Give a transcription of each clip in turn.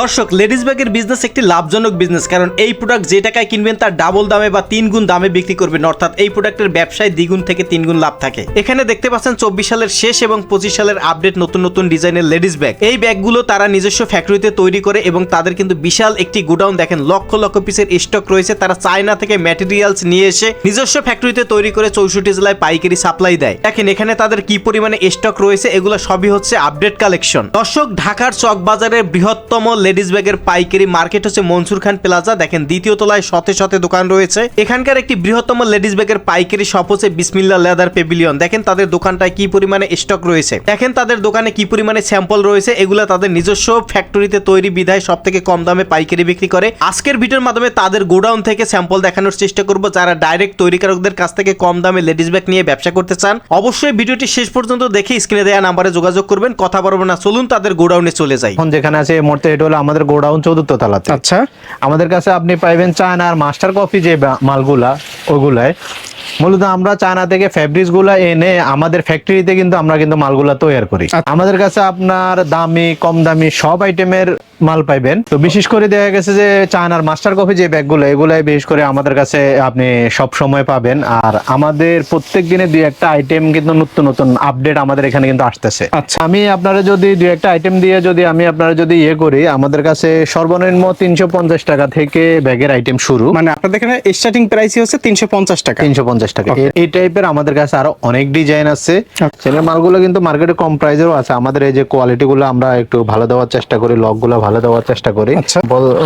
দর্শক, লেডিস ব্যাগের বিজনেস একটি লাভজনক বিজনেস কারণ এই প্রোডাক্ট যে টাকায় কিনবেন তার ডাবল দামে বা তিন গুণ দামে বিক্রি করবেন, অর্থাৎ এই প্রোডাক্টের ব্যবসায় দ্বিগুণ থেকে তিন গুণ লাভ থাকে। এখানে দেখতে পাচ্ছেন চব্বিশ সালের শেষ এবং পঁচিশ সালের আপডেট নতুন নতুন ডিজাইনের লেডিস ব্যাগ। এই ব্যাগগুলো তারা নিজস্ব ফ্যাক্টরিতে তৈরি করে এবং তাদের কিন্তু বিশাল একটি গোডাউন দেখেন, লক্ষ লক্ষ পিসের স্টক রয়েছে। তারা চায়না থেকে ম্যাটেরিয়ালস নিয়ে এসে নিজস্ব ফ্যাক্টরিতে তৈরি করে চৌষট্টি জেলায় পাইকারি সাপ্লাই দেয়। দেখেন, এখানে তাদের কি পরিমাণে স্টক রয়েছে, এগুলো সবই হচ্ছে আপডেট কালেকশন দর্শক, ঢাকার চক বাজারের বৃহত্তম লেডিস ব্যাগের পাইকারি মার্কেট হচ্ছে মনসুর খান প্লাজা। দেখেন, দ্বিতীয় তলায় শতে শতে দোকান রয়েছে। এখানকার একটি বৃহত্তম লেডিস ব্যাগের পাইকারি শপ হচ্ছে বিসমিল্লা লেদার পেভিলিয়ন। দেখেন, তাদের দোকানটায় কি পরিমাণে স্টক রয়েছে। দেখেন, তাদের দোকানে কি পরিমাণে স্যাম্পল রয়েছে। এগুলো তাদের নিজস্ব ফ্যাক্টরিতে তৈরি বিধায় সব থেকে কম দামে পাইকারি বিক্রি করে। আজকের ভিডিওর মাধ্যমে তাদের গোডাউন থেকে স্যাম্পল দেখানোর চেষ্টা করব, যারা ডাইরেক্ট তৈরিকারকদের কাছ থেকে কম দামে লেডিস ব্যাগ নিয়ে ব্যবসা করতে চান। অবশ্যই ভিডিওটি শেষ পর্যন্ত দেখে স্ক্রিনে দেওয়া নাম্বারে যোগাযোগ করবেন। কথা বলব না, চলুন তাদের গোডাউনে চলে যাই। যেখানে আছে এটা হলো আমাদের গোডাউন চতুর্থ তালাতে। আচ্ছা। আমাদের কাছে আপনি পাইবেন চায়নার আর মাস্টার কফি যে মালগুলা ওগুলায়। মূলত আমরা চায়না থেকে ফ্যাব্রিক্সগুলা এনে আমাদের ফ্যাক্টরিতে কিন্তু আমরা কিন্তু মালগুলা তৈরি করি। আচ্ছা। আমাদের কাছে আপনার দামি কম দামি সব আইটেমের মাল পাইবেন। তো বিশেষ করে দেখা গেছে যে চায়নার মাস্টার কফি যে ব্যাগগুলো এগুলাই বিশেষ করে আমাদের কাছে আপনি সব সময় পাবেন। আর আমাদের প্রত্যেক দিনে দুই একটা আইটেম কিন্তু নতুন নতুন আপডেট আমাদের এখানে কিন্তু আসতেছে। আচ্ছা। আমি আপনারা যদি দুই একটা আইটেম দিয়ে যদি আমি আপনারা যদি ইয়ে করি আমাদের কাছে সর্বনিম্ন তিনশো পঞ্চাশ টাকা থেকে ব্যাগের আইটেম শুরু। মানে আপনাদের এখানে স্টার্টিং প্রাইসই হচ্ছে তিনশো পঞ্চাশ টাকা। তিনশো পঞ্চাশ টাকা। এই টাইপের আমাদের কাছে আরও অনেক ডিজাইন আছে। আচ্ছা। সেগুলো মালগুলো কিন্তু মার্কেটে কম প্রাইসেরও আছে। আমাদের এই যে কোয়ালিটি গুলো আমরা একটু ভালো দেওয়ার চেষ্টা করি লকগুলো ভালো দেওয়ার চেষ্টা করি। আচ্ছা। বল-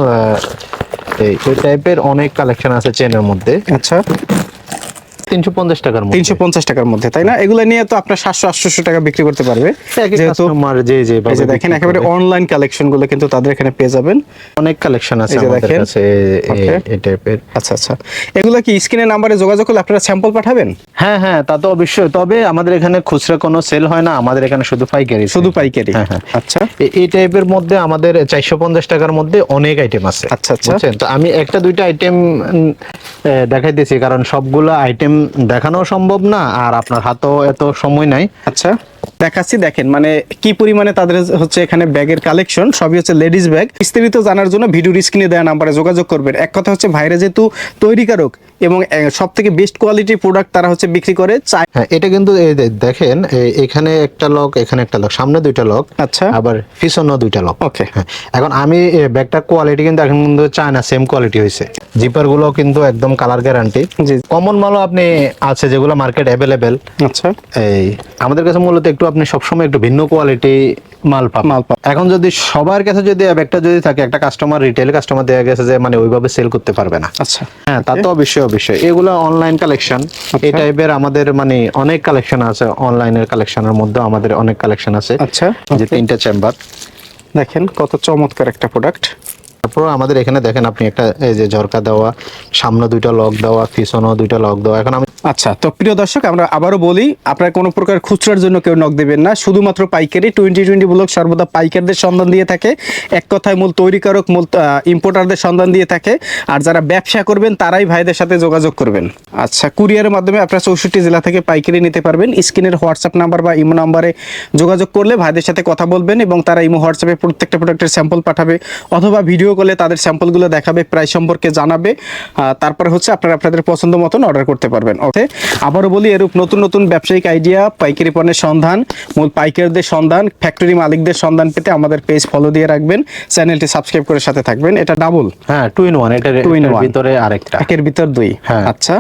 এই টাইপের অনেক কালেকশন আছে চেনের মধ্যে। আচ্ছা। তিনশো পঞ্চাশ টাকার মধ্যে। তিনশো পঞ্চাশ টাকার মধ্যে তাই না? এগুলো নিয়ে তো আপনার সাতশো আটশোশো টাকা বিক্রি করতে পারবে। যেহেতু যে যে দেখেন একেবারে অনলাইন কালেকশনগুলো কিন্তু তাদের এখানে পেয়ে যাবেন। অনেক কালেকশন আছে আমাদের। কাছে এই- টাইপের আচ্ছা আচ্ছা। এগুলো কি স্ক্রিনের নাম্বারে যোগাযোগ করলে আপনারা স্যাম্পল পাঠাবেন? হ্যাঁ হ্যাঁ তা তো অবশ্যই। তবে আমাদের এখানে খুচরা কোনো সেল হয় না আমাদের এখানে শুধু পাইকারি শুধু পাইকারি। হ্যাঁ, হ্যাঁ। আচ্ছা। এই টাইপের মধ্যে আমাদের চারশো পঞ্চাশ টাকার মধ্যে অনেক আইটেম আছে। আচ্ছা, আচ্ছা। তো আমি একটা দুইটা আইটেম দেখাইতেছি কারণ সবগুলো আইটেম দেখানো সম্ভব না আর আপনার হাতেও এত সময় নাই। আচ্ছা। দেখাচ্ছি দেখেন মানে কি পরিমাণে তাদের হচ্ছে এখানে ব্যাগের কালেকশন সবই হচ্ছে লেডিস ব্যাগ বিস্তারিত জানার জন্য ভিডিওর স্ক্রিনে দেওয়া নাম্বারে যোগাযোগ করবেন। এক কথা হচ্ছে ভাইরা যেহেতু তৈরিকারক এবং সব থেকে বেস্ট কোয়ালিটির প্রোডাক্ট তারা হচ্ছে বিক্রি করে চাই হ্যাঁ এটা কিন্তু দেখেন এখানে একটা লক এখানে একটা লক সামনে দুইটা লক আচ্ছা। আবার পিছনেও দুইটা লক ওকে হ্যাঁ, এখন আমি ব্যাগটার কোয়ালিটি কিন্তু এখন কিন্তু চায়না সেম কোয়ালিটি হয়েছে জিপারগুলো কিন্তু একদম কালার গ্যারান্টি জি। কমন মালও আপনি আছে যেগুলো মার্কেট অ্যাভেলেবেল আচ্ছা। এই আমাদের কাছে মূলত একটু আপনি সবসময় একটু ভিন্ন কোয়ালিটি মাল পাবেন। মাল পাবেন। এখন যদি সবার কাছে যদি ব্যাগটা যদি থাকে একটা কাস্টমার রিটেল কাস্টমার দেওয়া গেছে যে মানে ওইভাবে সেল করতে পারবে না। আচ্ছা। হ্যাঁ তা তো অবশ্যই অবশ্যই। এগুলো অনলাইন কালেকশন এই টাইপের আমাদের মানে অনেক কালেকশন আছে। অনলাইনের কালেকশনের মধ্যে আমাদের অনেক কালেকশন আছে। আচ্ছা যে তিনটা চেম্বার দেখেন কত চমৎকার একটা প্রোডাক্ট তারপর আমাদের এখানে দেখেন আপনি একটা এই যে ঝরকা দেওয়া সামনে দুইটা লক দেওয়া পিছনেও দুইটা লক দেওয়া। এখন আমি আচ্ছা তো প্রিয় দর্শক, আমরা আবারও বলি, আপনার কোনো প্রকার খুচরার জন্য কেউ নক দেবেন না। শুধুমাত্র পাইকারি টোয়েন্টি টোয়েন্টি ব্লক সর্বদা পাইকারদের সন্ধান দিয়ে থাকে। এক কথায় মূল তৈরিকারক, মূল ইম্পোর্টারদের সন্ধান দিয়ে থাকে। আর যারা ব্যবসা করবেন, তারাই ভাইদের সাথে যোগাযোগ করবেন। আচ্ছা কুরিয়ারের মাধ্যমে আপনারা চৌষট্টি জেলা থেকে পাইকারি নিতে পারবেন। স্ক্রিনের হোয়াটসঅ্যাপ নাম্বার বা ইমো নাম্বারে যোগাযোগ করলে ভাইদের সাথে কথা বলবেন এবং তারা ইমো হোয়াটসঅ্যাপে প্রত্যেকটা প্রোডাক্টের স্যাম্পল পাঠাবে অথবা ভিডিও কলে তাদের স্যাম্পলগুলো দেখাবে প্রায় সম্পর্কে জানাবে। তারপরে হচ্ছে আপনারা আপনাদের পছন্দ মতন অর্ডার করতে পারবেন। ওকে আবারও বলি এরূপ নতুন নতুন ব্যবসায়িক আইডিয়া পাইকারি পণ্যের সন্ধান মূল পাইকারদের সন্ধান ফ্যাক্টরি মালিকদের সন্ধান পেতে আমাদের পেজ ফলো দিয়ে রাখবেন। চ্যানেলটি সাবস্ক্রাইব করে সাথে থাকবেন। এটা ডাবল হ্যাঁ two in one Two in এটার one। ভিতরে আরেকটা। একের ভিতর দুই। হ্যাঁ। আচ্ছা।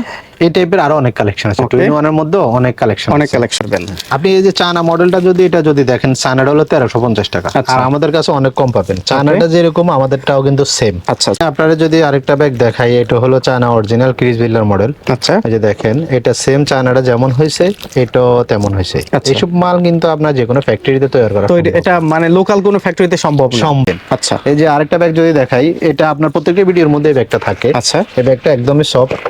এই টাইপের আরও অনেক কালেকশন আছে। টু. ইন ওয়ানের মধ্যে অনেক কালেকশন অনেক কালেকশন দেন আপনি এই যে চায়না মডেলটা যদি এটা যদি দেখেন চায়নাটা হলো তেরোশো পঞ্চাশ টাকা। আচ্ছা। আর আমাদের কাছে অনেক কম পাবেন। চায়নাটা যেরকম আমাদেরটাও কিন্তু সেম আচ্ছা। আপনারা যদি আরেকটা ব্যাগ দেখাই এটা হলো চানা অরিজিনাল ক্রিস বিল্লার মডেল আচ্ছা। এই যে দেখেন এটা সেম চায়নাটা যেমন হয়েছে এটাও তেমন হয়েছে। আচ্ছা। এইসব মাল কিন্তু আপনার যে কোনো ফ্যাক্টরিতে তৈরি করা তো এটা মানে লোকাল কোনো ফ্যাক্টরিতে সম্ভব সম্ভব। আচ্ছা। এই যে আরেকটা ব্যাগ যদি দেখাই এটা আপনার প্রত্যেকটা ভিডিওর মধ্যে ব্যাগটা থাকে। আচ্ছা। এই ব্যাগটা একদমই সফট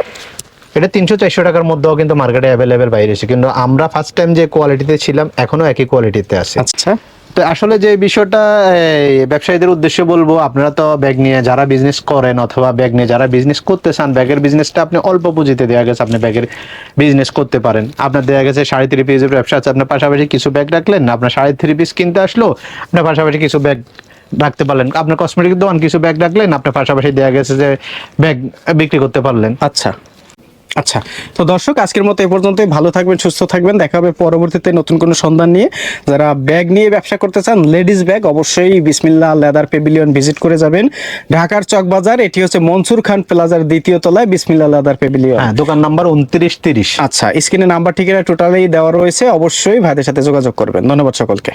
এটা তিনশো চারশো টাকার মধ্যেও কিন্তু মার্কেটে অ্যাভেলেবেল বাইরে কিন্তু আমরা ফার্স্ট টাইম যে কোয়ালিটিতে ছিলাম এখনও একই কোয়ালিটিতে আছে। আচ্ছা। তো আসলে যে বিষয়টা ব্যবসায়ীদের উদ্দেশ্যে বলব, আপনারা তো ব্যাগ নিয়ে যারা বিজনেস করেন অথবা ব্যাগ নিয়ে যারা বিজনেস করতে চান, ব্যাগের বিজনেসটা আপনি অল্প পুঁজিতে দেওয়া গেছে আপনি ব্যাগের বিজনেস করতে পারেন। আপনার দেওয়া গেছে সাড়ে থ্রি পিসের ব্যবসা আছে, আপনার পাশাপাশি কিছু ব্যাগ রাখলেন, আপনার সাড়ে থ্রি পিস কিনতে আসলো, আপনার পাশাপাশি কিছু ব্যাগ রাখতে পারলেন। আপনার কসমেটিক দোকান কিছু ব্যাগ রাখলেন, আপনার পাশাপাশি দেওয়া গেছে যে ব্যাগ বিক্রি করতে পারলেন। আচ্ছা। আচ্ছা তো দর্শক আজকের মতো এ পর্যন্তই। ভালো থাকবেন সুস্থ থাকবেন। দেখা হবে পরবর্তীতে নতুন কোনো সন্ধান নিয়ে। যারা ব্যাগ নিয়ে ব্যবসা করতে চান লেডিস ব্যাগ অবশ্যই বিসমিল্লা লেদার পেভিলিয়ন ভিজিট করে যাবেন। ঢাকার চকবাজার এটি হচ্ছে মনসুর খান প্লাজার দ্বিতীয় তলায় বিসমিল্লা লেদার পেভিলিয়ন হ্যাঁ দোকান নাম্বার উনত্রিশ তিরিশ। আচ্ছা স্ক্রিনে নাম্বার ঠিকানা টোটালি দেওয়া রয়েছে। অবশ্যই ভাইদের সাথে যোগাযোগ করবেন। ধন্যবাদ সকলকে।